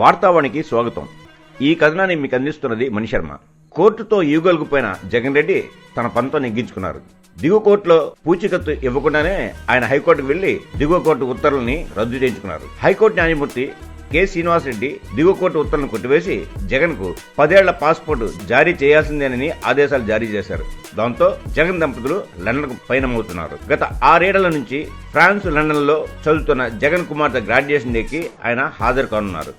వార్తావాణికి స్వాగతం. ఈ కథనాన్ని మీకు అందిస్తున్నది మణిశర్మ కోర్టుతో ఈగొలుగుపోయిన జగన్ రెడ్డి తన పనితో నెగ్గించుకున్నారు. దిగువ కోర్టులో పూచికత్తు ఇవ్వకుండానే ఆయన హైకోర్టుకు వెళ్ళి దిగువ కోర్టు ఉత్తర్వుల్ని రద్దు చేయించుకున్నారు. హైకోర్టు న్యాయమూర్తి కె శ్రీనివాసరెడ్డి దిగువ కోర్టు ఉత్తర్వులను కొట్టివేసి జగన్కు పదేళ్ళ పాస్పోర్టు జారీ చేయాల్సిందేనని ఆదేశాలు జారీ చేశారు. దాంతో జగన్ దంపతులు లండన్కు పయనమవుతున్నారు. గత ఆరేళ్ళ నుంచి ఫ్రాన్స్ లండన్లో చదువుతున్న జగన్ కుమార్తె గ్రాడ్యుయేషన్ డేకి ఆయన హాజరు కానున్నారు.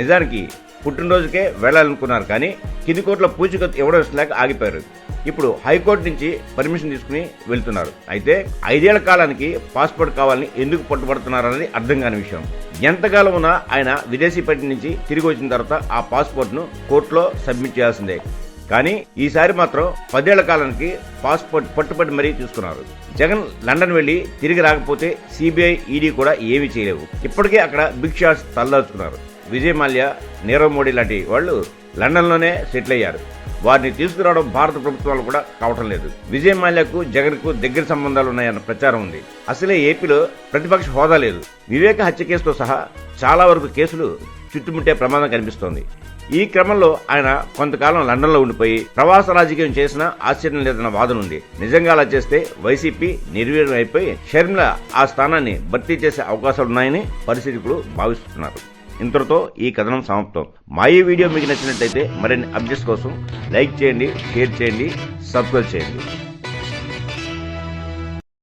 నిజానికి పుట్టినరోజుకే వెళ్ళాలనుకున్నారు కానీ కింది కోట్ల పూచికత్తు ఇవ్వడం లేక ఆగిపోయారు. ఇప్పుడు హైకోర్టు నుంచి పర్మిషన్ తీసుకుని వెళ్తున్నారు. అయితే ఐదేళ్ళ కాలానికి పాస్పోర్ట్ కావాలని ఎందుకు పట్టుబడుతున్నారన్నది అర్థం కాని విషయం. ఎంతకాలం ఉన్నా ఆయన విదేశీ పర్యటన నుంచి తిరిగి వచ్చిన తర్వాత ఆ పాస్పోర్ట్ను కోర్టులో సబ్మిట్ చేయాల్సిందే. కానీ ఈసారి మాత్రం పదేళ్ళ కాలానికి పాస్పోర్ట్ పట్టుబడి మరీ తీసుకున్నారు జగన్ లండన్ వెళ్ళి తిరిగి రాకపోతే సిబిఐ ఈడీ కూడా ఏమీ చేయలేవు. ఇప్పటికే అక్కడ బిగ్ షాట్స్ తలదాచుకున్నారు. విజయ్ మాల్యా నీరవ్ మోడీ లాంటి వాళ్ళు లండన్లోనే సెటిల్ అయ్యారు. వారిని తీసుకురావడం భారత ప్రభుత్వాలు కూడా కావటం లేదు. విజయ్ మాల్యాకు జగన్కు దగ్గర సంబంధాలు ఉన్నాయన్న ప్రచారం ఉంది. అసలే ఏపీలో ప్రతిపక్ష హోదా లేదు. వివేక హత్య కేసుతో సహా చాలా వరకు కేసులు చుట్టుముట్టే ప్రమాదం కనిపిస్తోంది. ఈ క్రమంలో ఆయన కొంతకాలం లండన్లో ఉండిపోయి ప్రవాస రాజకీయం చేసిన ఆశ్చర్యం లేదన్న వాదన ఉంది. నిజంగా అలా చేస్తే వైసీపీ నిర్వీర్యం అయిపోయి షర్మిల ఆ స్థానాన్ని భర్తీ చేసే అవకాశాలున్నాయని పరిశీలకులు భావిస్తున్నారు. ఇంతటితో ఈ కథనం సమాప్తం. మా ఈ వీడియో మీకు నచ్చినట్లయితే మరిన్ని అప్డేట్స్ కోసం లైక్ చేయండి షేర్ చేయండి సబ్స్క్రైబ్ చేయండి.